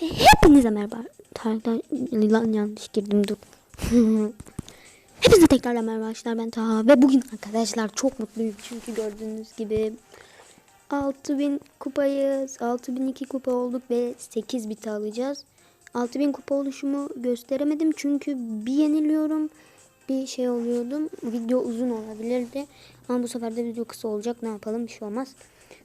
Hepinize merhaba. Tarihten lan yanlış girdim dur. Hepinize tekrardan merhaba arkadaşlar ben Taha ve bugün arkadaşlar çok mutluyum çünkü gördüğünüz gibi 6000 kupayız. 6002 kupa olduk ve 8 bit alacağız. 6000 kupa oluşumu gösteremedim çünkü bir yeniliyorum bir şey oluyordum. Video uzun olabilirdi. Ama bu sefer de video kısa olacak. Ne yapalım bir şey olmaz.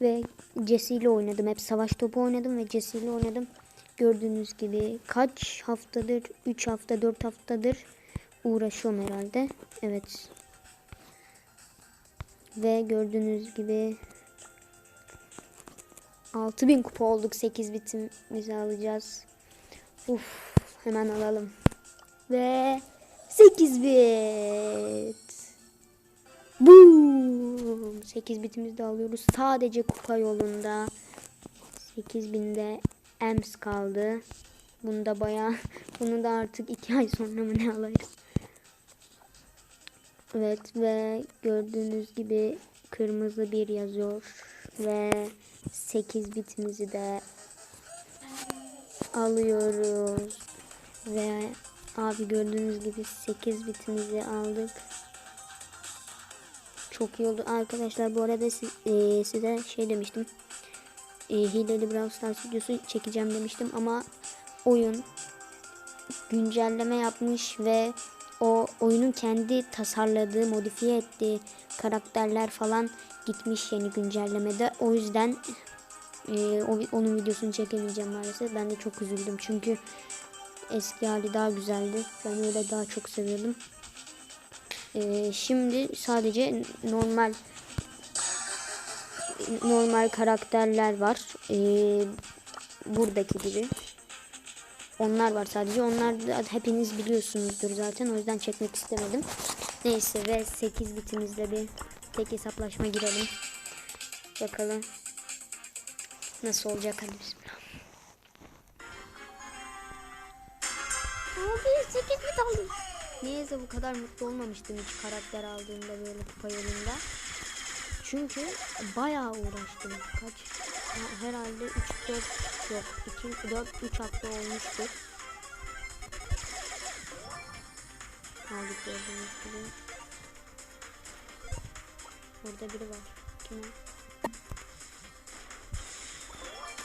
Ve Jesse ile oynadım. Hep savaş topu oynadım ve Jesse ile oynadım. Gördüğünüz gibi kaç haftadır? 3 hafta 4 haftadır uğraşıyorum herhalde. Evet. Ve gördüğünüz gibi 6000 kupa olduk. 8 bitimizi alacağız. Uf, hemen alalım. Ve 8 bit. Boom. 8 bitimizi de alıyoruz. Sadece kupa yolunda 8000'de ems kaldı. Bunda baya bunu da artık 2 ay sonra mı ne alırız? Evet ve gördüğünüz gibi kırmızı bir yazıyor ve 8 bitimizi de alıyoruz ve abi gördüğünüz gibi 8 bitimizi aldık. Çok iyi oldu arkadaşlar bu arada si- e, size şey demiştim e, hileli Brawl Stars videosu çekeceğim demiştim ama oyun güncelleme yapmış ve o oyunun kendi tasarladığı, modifiye ettiği karakterler falan gitmiş yeni güncellemede. O yüzden e, onun videosunu çekemeyeceğim maalesef. Ben de çok üzüldüm çünkü eski hali daha güzeldi. Ben öyle daha çok seviyordum. E, şimdi sadece normal normal karakterler var. Ee, buradaki gibi. Onlar var sadece. Onlar da hepiniz biliyorsunuzdur zaten. O yüzden çekmek istemedim. Neyse ve 8 bitimizde bir tek hesaplaşma girelim. Bakalım. Nasıl olacak hadi bismillah. Abi 8 bit aldım. Niyeyse bu kadar mutlu olmamıştım hiç karakter aldığımda böyle kupa yolunda. Çünkü bayağı uğraştım. Kaç ha, herhalde 3 4 yok 2 4 3 hafta olmuştur. Aldık gördüğünüz gibi. Burada biri var. Kim?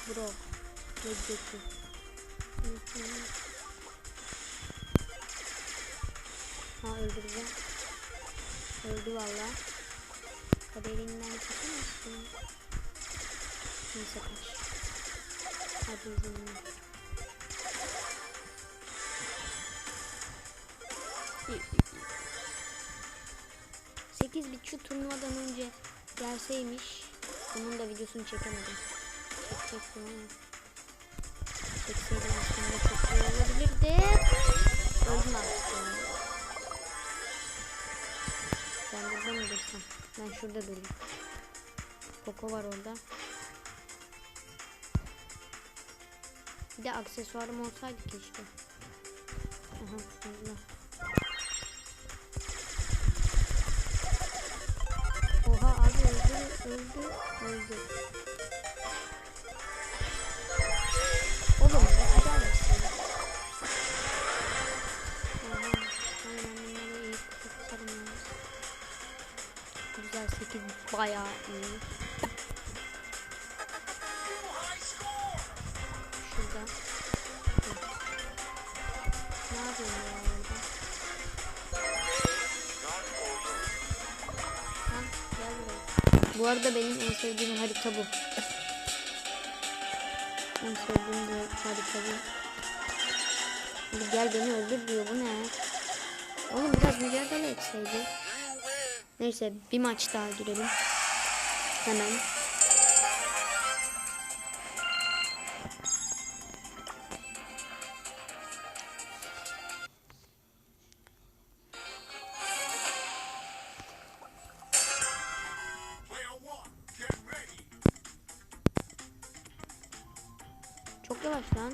Bro. Reddeki. Ha öldüreceğim. Öldü valla. Kaderinden çıkamazsın. Neyse kaç. Hadi izninle. Sekiz bit şu turnuvadan önce gelseymiş. Bunun da videosunu çekemedim. Çekecektim ama. Çekseydim şurada durayım. Koko var orada. Bir de aksesuarım olsaydı keşke. Aha Allah. Oha abi öldü öldü öldü. Bayağı iyi. Şurada. Ne yapıyorsun ya orada? Ha, gel buraya. Bu arada benim en sevdiğim harita bu. En sevdiğim bu harita bu. Gel beni öldür diyor bu ne? Oğlum biraz mücadele etseydi. Neyse bir maç daha girelim. Hemen. Çok yavaş lan.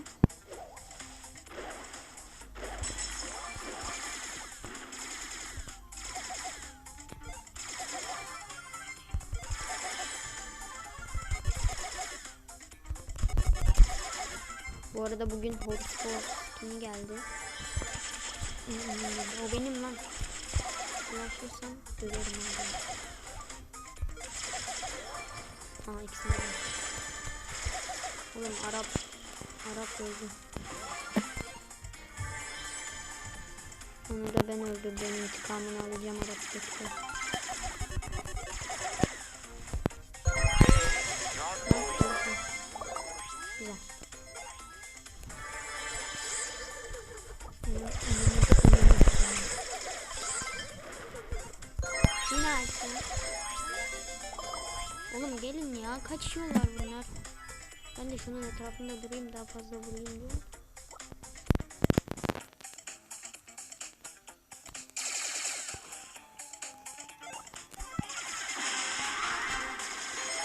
Bu arada bugün horoskop kim geldi? Hmm, o benim lan. Ulaşırsam döverim abi. Aa ikisini de. Oğlum Arap Arap öldü. Onu da ben öldürdüm. İntikamını alacağım Arap'taki. Kaçıyorlar bunlar. Ben de şunun etrafında durayım daha fazla vurayım diye.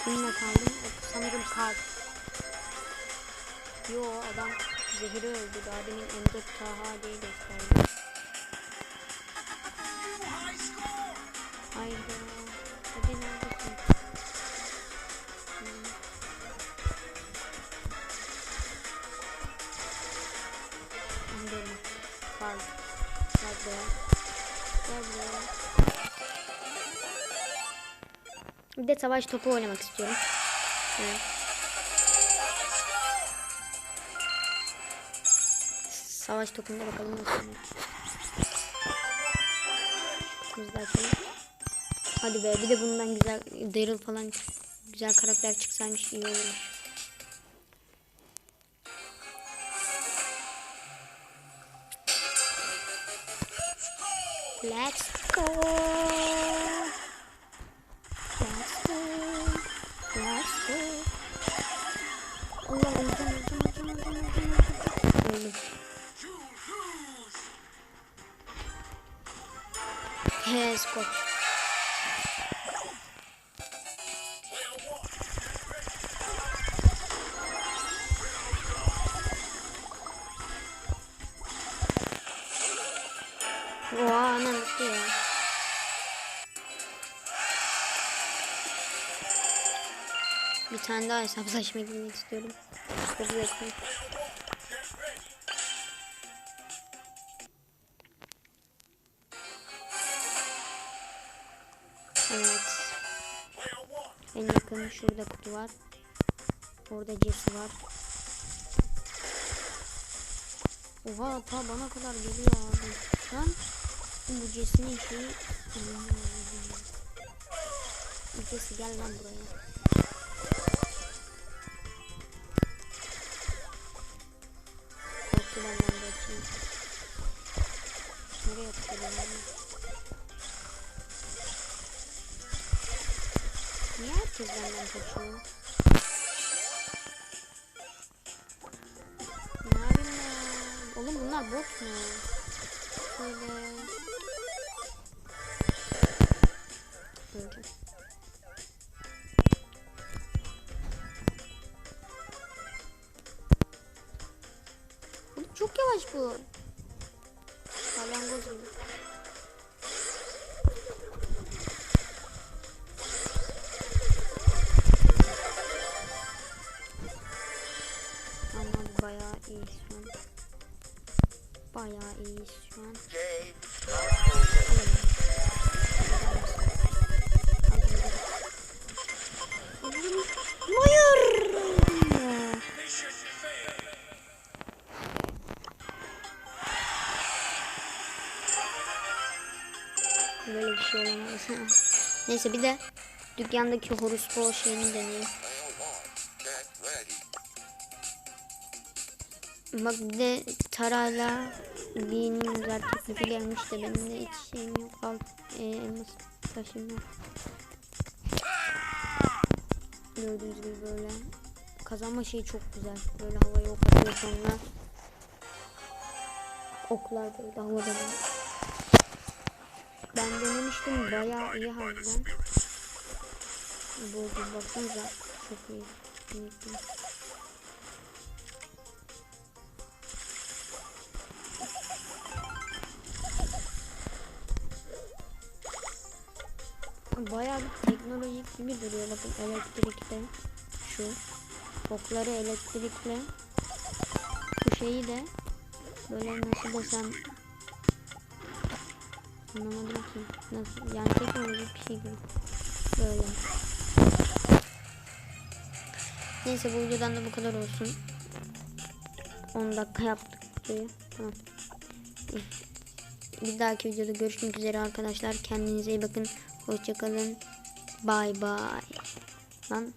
Kimle kaldım? Sanırım kart. Yo adam zehri öldü. Daha demin M4 Taha diye gösterdi. Bir de savaş topu oynamak istiyorum. Evet. Savaş topunda bakalım nasıl. Hadi be bir de bundan güzel Daryl falan güzel karakter çıksaymış iyi olurmuş. Let's go. Tane daha hesaplaşma girmek istiyorum. Yakın. Evet. En yakın şurada kutu var. Orada Jesse var. Oha ta bana kadar geliyor abi. Lan bu Jesse'nin şeyi. Jesse gel lan buraya. Benden kaçıyor? Ne yapayım ya? Oğlum bunlar bot mu? Şöyle. Oğlum çok yavaş bu. Salyangoz gibi. Ama bayağı iyi şu an. Bayağı iyi şu an. Hayır. Böyle bir şey olamaz. Neyse bir de dükkandaki horospo şeyini deneyeyim. Bak bir de Tara'yla Lee'nin özel teklifi gelmiş de benim de hiç şeyim yok. Alt, e, elmas taşım yok. Gördüğünüz gibi böyle. Kazanma şeyi çok güzel. Böyle havaya ok atıyor sonra. Oklar böyle havada böyle. Ben denemiştim bayağı iyi harbiden. Bu bakınca çok iyi. Bayağı bir teknolojik gibi duruyor bakın elektrikle şu okları elektrikle. Şeyi de böyle nasıl desem anlamadım ki. Nasıl yani teknolojik bir şey gibi. Böyle. Neyse bu videodan da bu kadar olsun. 10 dakika yaptık videoyu. Tamam bir dahaki videoda görüşmek üzere arkadaşlar. Kendinize iyi bakın hoşçakalın bay bay lan